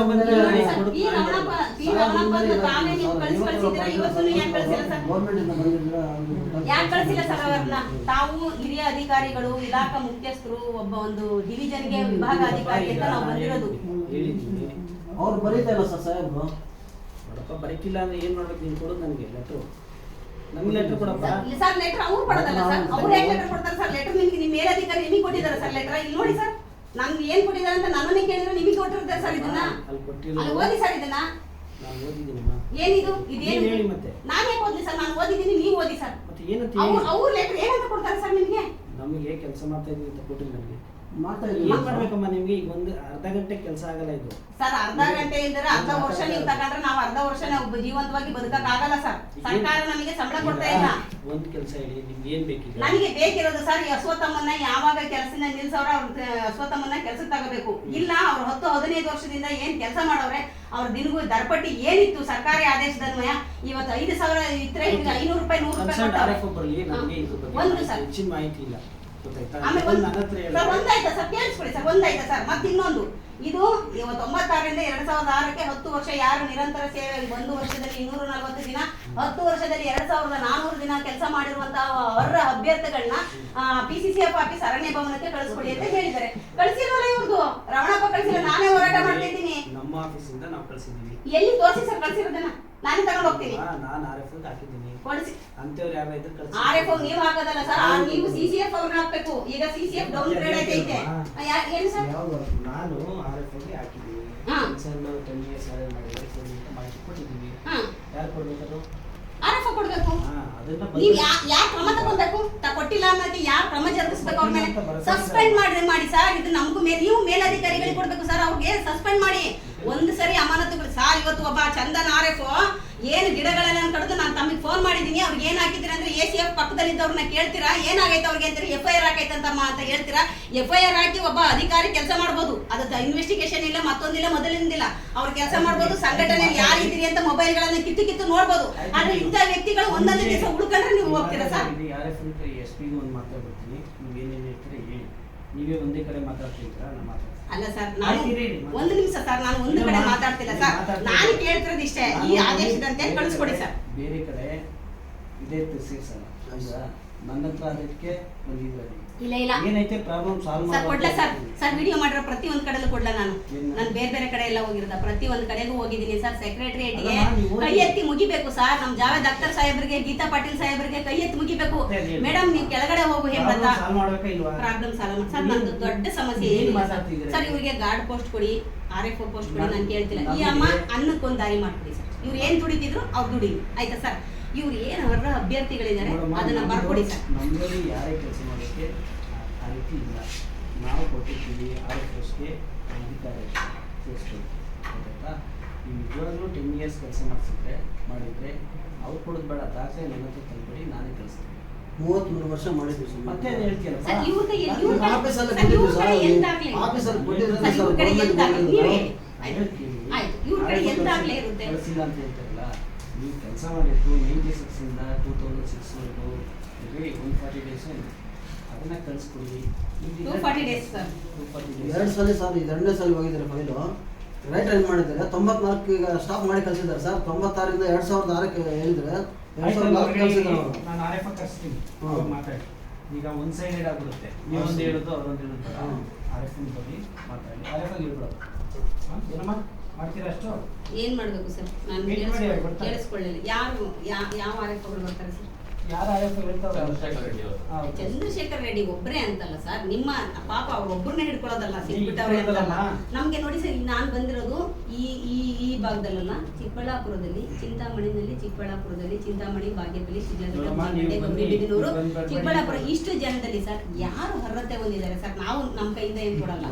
ರಮಣಪ್ಪ ರಮಣಪ್ಪ ಅಂತ ತಾವೇ ನೀವು ಕಳ್ಸಿ ಕಳ್ಸಿದ್ರೆ ಇವತ್ತು ಯಾಕೆ ಕಳ್ಸಿಲ್ಲ ಸರ್? ಗೌರ್ಮೆಂಟ್ ಇಂದ ಬಂದಿದ್ರ ಯಾಕೆ ಕಳಿಸಿಲ್ಲ ಸರ್ ಅವ್ರನ್ನ? ತಾವು ಹಿರಿಯ ಅಧಿಕಾರಿಗಳು ಇಲಾಖಾ ಮುಖ್ಯಸ್ಥರು ಒಬ್ಬ ಒಂದು ಡಿವಿಜನ್ಗೆ ವಿಭಾಗ ಅಧಿಕಾರಿ ಅಂತ ನಾವು ಬಂದಿರೋದು. ಅವ್ರು ಬರೀತಾ ಇಲ್ಲ ಸರ್ ಸಾಹೇಬ್ರು. ನೋಡಪ್ಪ ಬರೀತಿಲ್ಲ ಅಂದ್ರೆ ಏನ್ ಮಾಡ್ಬೇಕು ನೀನ್ ಕೊಡೋದು ನನಗೆ ಲೆಟರ್ ನಮ್ಗೆ ಲೆಟರ್ ಕೊಡಪ್ಪ. ಸರ್, ಲೆಟರ್ ಅವ್ರು ಕೊಡೋದಲ್ಲ ಸರ್? ಅವ್ರು ಹೇಗೆ ಲೆಟರ್ ಕೊಡ್ತಾರೆ ಸರ್? ಲೆಟರ್ ನಿಮ್ಗೆ ನಿಮ್ಮ ಮೇಲಧಿಕಾರಿ ನಿಮಗೆ ಕೊಟ್ಟಿದ್ದಾರೆ ಸರ್ ಲೆಟರ್ ಇಲ್ಲಿ ನೋಡಿ ಸರ್ ನಮ್ಗೆ ಏನ್ ಕೊಟ್ಟಿದ್ದಾರೆ ಅಂತ ನನ್ನನ್ನೇ ಕೇಳಿದ್ರೆ ನಿಮಗೆ ಕೊಟ್ಟಿರ್ತಾರೆ ಸರ್ ಇದನ್ನ? ಅಲ್ಲಿ ಅಲ್ಲಿ ಓದಿ ಸರ್ ಇದನ್ನ? ನಾನು ಓದಿದ್ದೀನಮ್ಮ ಏನಿದು? ಇದೇನು ಹೇಳಿ ಮತ್ತೆ. ನಾನು ಹೇಗೆ ಓದಿ ಸರ್? ನಾನು ಓದಿದ್ದೀನಿ ನೀವು ಓದಿ ಸರ್. ಮತ್ತೆ ಏನಂತ ಅವ್ರು ಲೆಟರ್ ಏನಂತ ಕೊಡ್ತಾರೆ ಸರ್ ನಿಮಗೆ? ನಮಗೆ ಕೆಲಸ ಮಾಡ್ತಾ ಇದ್ದೀವಿ ಅಂತ ಕೊಟ್ಟಿಲ್ಲ ನನಗೆ ಏನ್ ಮಾಡ್ಬೇಕಮ್ಮ ನಿಮ್ಗೆ? ಈಗ ಒಂದು ಅರ್ಧ ಗಂಟೆ ಕೆಲಸ ಆಗಲ್ಲ ಇದು. ಸರ್ ಅರ್ಧ ಗಂಟೆ ಇಲ್ದರೆ ಅರ್ಧ ವರ್ಷ ನೀವು ತಗೊಂಡ್ರೆ ನಾವು ಅರ್ಧ ವರ್ಷ ನಾವು ಜೀವಂತವಾಗಿ ಬದುಕಕ್ ಆಗಲ್ಲ ಸರ್ ಸರ್ಕಾರ ನಮಗೆ ಸಂಬಳ ಕೊಡ್ತಾ ಇಲ್ಲ. ಒಂದು ಕೆಲಸ ಹೇಳಿ ನಿಮ್ಗೆ ಏನ್ ಬೇಕೀಗ ನನಗೆ ಬೇಕಿರೋದು ಸರ್ ಈ ಅಶ್ವತ್ಥಮ್ಮನ್ನ ಯಾವಾಗ ಕೆಲಸದಿಂದ ನಿಲ್ಸವ್ರ ಅವ್ರ ಅಶ್ವತ್ಥಮ್ಮನ್ನ ಕೆಲಸಕ್ಕೆ ತಗೋಬೇಕು. ಇಲ್ಲ ಅವ್ರು ಹತ್ತು ಹದಿನೈದು ವರ್ಷದಿಂದ ಏನ್ ಕೆಲಸ ಮಾಡವ್ರೆ ಅವ್ರ ದಿನಗೂ ದರಪಟ್ಟಿ ಏನಿತ್ತು ಸರ್ಕಾರಿ ಆದೇಶದನ್ವಯ? ಇವತ್ತು ಐದು ಸಾವಿರ ಇದ್ರೆ ಐನೂರು ರೂಪಾಯಿ ನೂರು ರೂಪಾಯಿ ಒಂದು ಸರ್. ಹೆಚ್ಚಿನ ಮಾಹಿತಿ ಇಲ್ಲ. ಆಮೇಲೆ ಸರ್ ಒಂದಾಯ್ತಾ ಸರ್? ಕೇಳಿಸ್ಕೊಳ್ಳಿ ಸರ್ ಒಂದಾಯ್ತಾ ಸರ್? ಮತ್ತೆ ಇನ್ನೊಂದು. ಇದು ತೊಂಬತ್ತಾರರಿಂದ ಎರಡ್ ಸಾವಿರದ ಆರಕ್ಕೆ ಹತ್ತು ವರ್ಷ ಯಾರು ನಿರಂತರ ಸೇವೆಯಲ್ಲಿ ಒಂದು ವರ್ಷದಲ್ಲಿ ಇನ್ನೂರ ನಲವತ್ತು ದಿನ ಹತ್ತು ವರ್ಷದಲ್ಲಿ ಎರಡ್ ಸಾವಿರದ ನಾನೂರು ದಿನ ಕೆಲಸ ಮಾಡಿರುವಂತಹ ಅವರ ಅಭ್ಯರ್ಥಿಗಳನ್ನ P C C F office ಅರಣ್ಯ ಭವನಕ್ಕೆ ಕಳಿಸ್ಕೊಡಿ ಅಂತ ಹೇಳಿದ್ದಾರೆ. ಕಳಿಸಿಲ್ವಲ್ಲ ಇವ್ರದ್ದು ರಮಣಪ್ಪ ಕಳಿಸಿಲ್ಲ ನಾನೇ ಹೋರಾಟ ಮಾಡ್ತಿದ್ದೀನಿ. ನಮ್ಮ ಆಫೀಸಿಂದ ನಾವು ಕಳ್ಸಿದ್ದೀವಿ. ಎಲ್ಲಿ ತೋರಿಸಿ ಸರ್ ಕಳಿಸಿರೋದನ್ನ? ನಾನೇ ತಗೊಂಡು ಹೋಗ್ತೀನಿ. ನಾನು ಆರ್ ಎಫ್ ಹಾಕಿದ್ದೀನಿ. ಕೊಡಿಸಿ. ಅಂತೇವ್ರು ಯಾವ ಇದ್ರೆ ಕಳಿಸಿ. ಆರ್ ಎಫ್ ನೀವು ಹಾಕೋದಲ್ಲ ಸರ್ ಆ ನೀವು ಸಿ ಸಿ ಎಫ್ ಅವ್ರನ್ನ ಹಾಕ್ಬೇಕು. ಈಗ C C F downgrade ಐತೆ ಯಾಕೆ ಏನು ಸರ್? ನಾನು ಆರ್ ಎಫ್ಗೆ ಹಾಕಿದ್ದೀನಿ. ಸರ್ ನಾವು ಟೆನ್ ಇಯರ್ಸ್ ಸರ್ವೆ ಮಾಡಿದ್ರೆ ಅಂತ ಮಾಹಿತಿ ಕೊಟ್ಟಿದ್ದೀವಿ. ಹಾ. ಯಾರು ಕೊಡ್ಬೇಕದು? ಆರ್ ಎಫ್ ಕೊಡ್ಬೇಕು. ನೀವು ಅದನ್ನ ನೀವ್ ಬಂದು- ಯಾ ಯಾರ್ ಕ್ರಮ ತಗೊಳ್ಬೇಕು ತ ಕೊಟ್ಟಿಲ್ಲ ಅನ್ನೋದು ಯಾರ್ ಕ್ರಮ ಜರುಗಿಸ್ಬೇಕು ಅವ್ರ ಮೇಲೆ? ಸಸ್ಪೆಂಡ್ ಮಾಡಿ ಮಾಡಿ ಸರ್. ಇದು ನಮಗೂ ಮೇಲೆ ನೀವು ಮೇಲಧಿಕಾರಿಗಳಿಗೆ ಕೊಡ್ಬೇಕು ಸರ್ ಅವ್ರಿಗೆ. ಸಸ್ಪೆಂಡ್ ಮಾಡಿ. ಒಂದು ಸರಿ ಅಮಾನತುಗಳು ಸಾರ್, ಇವತ್ತು ಒಬ್ಬ ಚಂದನ್ ಆರ್ ಏನು ಗಿಡಗಳೆಲ್ಲ ಕಡಿದು ನಾನು ತಮಗೆ ಫೋನ್ ಮಾಡಿದ್ದೀನಿ, ಅವ್ರಿಗೆ ಏನ್ ಅಂದ್ರೆ ಎ ಸಿ ಎಫ್ ಪಕ್ಕದಲ್ಲಿದ್ದವ್ರನ್ನ ಕೇಳ್ತೀರಾ? ಏನಾಗೈತೆ ಅವ್ರಿಗೆ ಅಂದ್ರೆ ಎಫ್ ಐ ಆರ್ ಹಾಕೈತಂತಮ್ಮ ಅಂತ ಹೇಳ್ತೀರಾ? ಎಫ್ ಐ ಆರ್ ಹಾಕಿ ಒಬ್ಬ ಅಧಿಕಾರಿ ಕೆಲಸ ಮಾಡ್ಬೋದು. ಅದು ಇನ್ವೆಸ್ಟಿಗೇಷನ್ ಇಲ್ಲ ಮತ್ತೊಂದಿಲ್ಲ ಮೊದಲಿಂದಿಲ್ಲ. ಅವ್ರ ಕೆಲಸ ಮಾಡ್ಬೋದು, ಸಂಘಟನೆ ಯಾರಿದ್ದೀರಿ ಅಂತ ಮೊಬೈಲ್ಗಳನ್ನ ಕಿತ್ತು ಕಿತ್ತು ನೋಡ್ಬೋದು. ಆದ್ರೆ ಇಂಥ ವ್ಯಕ್ತಿಗಳು ಒಂದೊಂದು ದಿವಸ ಉಳ್ಕೊಂಡ್ರೆ ನೀವು ಹೋಗ್ತೀರಾ ಸರ್? ಒಂದು ನೀವು ಒಂದೇ ಕಡೆ ಮಾತಾಡ್ತಿದ್ದೀರಾ ಮಾತಾಡ್ತೀನಿ? ಅಲ್ಲ ಸರ್ ನಾನು. ಒಂದು ನಿಮಿಷ ಸರ್ ನಾನು ಒಂದು ಕಡೆ ಮಾತಾಡ್ತಿಲ್ಲ ಸರ್. ನಾನು. ಕೇಳ್ತಿರೋದು ಇಷ್ಟೇ. ಈ ಆದೇಶದಂತೆ ಕಳಿಸ್ಕೊಡಿ ಕಡೆ- ಸರ್. ಬೇರೆ ಕಡೆ ಇದೇ ಸೇರ್ಸಲ್ಲ ಹೌದಾ. ನನ್ನ ಹತ್ರ ಅದಕ್ಕೆ ಬಂದಿದ್ದಾರೆ. ಇಲ್ಲ ಇಲ್ಲ. ಏನೈತೆ ಪ್ರಾಬ್ಲಮ್ ಸಾಲ್ವ್ ಸರ್ ಕೊಡ್ಲಾ ಸರ್? ಸರ್ ವಿಡಿಯೋ ಮಾಡಿರೋ ಪ್ರತಿ ಒಂದ್ ಕಡೆಲೂ ಕೊಡ್ಲ ನಾನು? ನಾನು ಬೇರೆ ಬೇರೆ ಕಡೆ ಎಲ್ಲ ಹೋಗಿರೋದ. ಪ್ರತಿ ಒಂದ್ ಕಡೆಗೂ ಹೋಗಿದ್ದೀನಿ ಸರ್ ಸೆಕ್ರೆಟರಿಯೇಟ್ಗೆ ಕೈ ಎತ್ತಿ ಮುಗಿಬೇಕು ಸರ್ ನಮ್ ಜಾವೇದ್ ಅಖ್ತರ್ ಸಾಹೇಬ್ರಿಗೆ ಗೀತಾ ಪಾಟೀಲ್ ಸಾಹೇಬ್ರಿಗೆ ಕೈ ಎತ್ತಿ ಮುಗಿಬೇಕು. ಮೇಡಮ್ ನೀವು ಕೆಳಗಡೆ ಹೋಗು ಹೇಮಲತಾ ಪ್ರಾಬ್ಲಮ್ ಸಾಲ್ವ್ ಸರ್ ನಂದು ದೊಡ್ಡ ಸಮಸ್ಯೆ ಏನು ಏನಿಲ್ಲ ಸರ್. ಸರ್ ಇವರಿಗೆ ಗಾರ್ಡ್ ಪೋಸ್ಟ್ ಕೊಡಿ ಆರ್ ಎಫ್ ಪೋಸ್ಟ್ ಕೊಡಿ ನಾನು ಕೇಳ್ತಿಲ್ಲ. ಈ ಅಮ್ಮ ಅನ್ನಕ್ಕೊಂದು ದಾರಿ ಮಾಡ್ಕೊಡಿ ಸರ್. ಇವ್ರು ಏನ್ ದುಡಿತಿದ್ರು ಅವ್ರು ದುಡಿ ಆಯ್ತಾ ಸರ್? ಇವ್ರು ಏನು ಅವರ ಅಭ್ಯರ್ಥಿಗಳಿದ್ದಾರೆ ಅದನ್ನ ಬರ್ಕೊಡಿ ಸರ್. ನಮ್ಮಲ್ಲಿ ಯಾರೇ ಕೆಲಸ ಮಾಡೋಕ್ಕೆ ಆ ರೀತಿ ಇಲ್ಲ. ನಾವು ಕೊಟ್ಟಿದ್ದೀವಿ ಆರ್ ಎಫ್ ಎಸ್ಗೆ ಅಧಿಕಾರ ಸೇರಿಸ್ಬೇಕು ಗೊತ್ತಾಯ್ತಾ? ನೀವು ನಿಜವಾಗ್ಲೂ ಟೆನ್ ಇಯರ್ಸ್ ಕೆಲಸ ಮಾಡಿಸಿದ್ರೆ ಮಾಡಿದ್ರೆ ಅವ್ರು ಕೊಡೋದು ಬೇಡ ದಾಖಲೆ ನನ್ನ ಹತ್ರ ತಂದ್ಬಿಡಿ ನಾನೇ ಕಳಿಸ್ತೀನಿ. ಮೂವತ್ಮೂರು ವರ್ಷ ಮಾಡಿದ್ವಿ. ಮತ್ತೆ ಏನು ಹೇಳ್ತೀಯಲ್ಲ? ಸರ್ ಇವ್ರ ಕೈ ನಾನು ಇವ್ರ ಆಫೀಸಲ್ಲಿ ಸರ್, ಇವ್ರ ಕೊಟ್ಟಿದ್ದು ಕಡೆ ಸರ್, ಎಂತ ಆಗ್ಲಿ ಆಫೀಸಲ್ಲಿ ಕೊಟ್ಟಿದ್ರೆ ಸರ್, ಇವ್ರ ಕಡೆ ಸರ್, ಎಂತ ಆಗ್ಲಿ ಗೌರ್ಮೆಂಟ್ ನೀವೇ ಗೌರ್ಮೆಂಟ್ ಹೇಳಿ. ಆಯ್ತು ಆಯ್ತು ಇವ್ರ ಕಡೆ ಎಂತ ಆಗ್ಲೇ ಇರುತ್ತೆ. ಕಳಿಸಿಲ್ಲ ಅಂತ ಹೇಳ್ತಾರಲ್ಲ ನೀವು ಕೆಲಸ ಮಾಡಿದ್ದು ninety ಸಿಕ್ಸಿಂದ two thousand six one forty days ಅದನ್ನ ಕಳಿಸ್ಕೊಡಿ. ಟೂ ಫಾರ್ಟಿ ಡೇಸ್ ಸರ್ ಎರಡು ಸಲ ಸರ್ ಇದು ಎರಡನೇ ಸಲ ಹೋಗಿದ್ದಾರೆ ಫೈಲು ರೈಟ್ ರೈನ್ ಮಾಡಿದ್ದಾರೆ? ತೊಂಬತ್ನಾಲ್ಕು ಈಗ ಸ್ಟಾಪ್ ಮಾಡಿ ಕಳಿಸಿದ್ದಾರೆ ಸರ್ ತೊಂಬತ್ತಾರರಿಂದ ಎರಡು ಸಾವಿರದ ಆರಕ್ಕೆ ಹೇಳಿದ್ರೆ ಎರಡು ಸಾವಿರದ ನಾಲ್ಕು ಕಳಿಸಿದ್ದಾರೆ ಅವರು. ನಾನು ಆರ್ ಎಫ್ ಕಳಿಸ್ತೀನಿ. ಮಾತಾಡಿ. ಈಗ ಒನ್ ಸೈಡೆಡ್ ಆಗ್ಬಿಡುತ್ತೆ. ಹೇಳೋದು ಅವ್ರೊಂದು ಹೇಳೋದು. ಆರ್ ಎಫ್ ಬನ್ನಿ ಮಾತಾಡಿ. ಆರ್ ಎಫ್ ಹೇಳ್ಬಿಡೋದು ಏನಮ್ಮ? ಮಾಡ್ತೀರಾ ಅಷ್ಟು? ಏನ್ ಮಾಡ್ಬೇಕು ಸರ್ ನಾನು ಕೇಳಿಸ್ಕೊಳ್ಳಿಲ್ಲ ಯಾರು ಯಾ- ಯಾವ ಆರ್ ಬರ್ತಾರೆ ಸರ್ ಚಂದ್ರಶೇಖರ್ ರೆಡ್ಡಿ ಅವರು. ಒಬ್ಬರೇ ಅಂತಲ್ಲ ಸರ್. ನಿಮ್ಮ ಪಾಪ ಅವ್ರೊಬ್ಬರನ್ನೇ ಹಿಡ್ಕೊಳ್ಳೋದಲ್ಲ ಸಿಕ್ಬಿಟ್ಟವ್ರೆ. ಅಂತಲ್ಲ. ನಮ್ಗೆ ನೋಡಿ ಸರ್ ನಾನು ಬಂದಿರೋದು ಈ ಈ ಈ ಭಾಗದಲ್ಲ ಚಿಕ್ಕಬಳ್ಳಾಪುರದಲ್ಲಿ ಚಿಂತಾಮಣಿನಲ್ಲಿ ಚಿಕ್ಕಬಳ್ಳಾಪುರದಲ್ಲಿ ಚಿಂತಾಮಣಿ ಬಂದ್- ಬಂದ್- ಚಿಕ್ಕಬಳ್ಳಾಪುರ ಇಷ್ಟು ಜನದಲ್ಲಿ ಸರ್ ಯಾರು ಅರ್ಹತೆ ಹೊಂದಿದ್ದಾರೆ ಸರ್? ನಾವು ನಮ್ಮ ಕೈಯಿಂದ ಏನು ಕೊಡಲ್ಲ.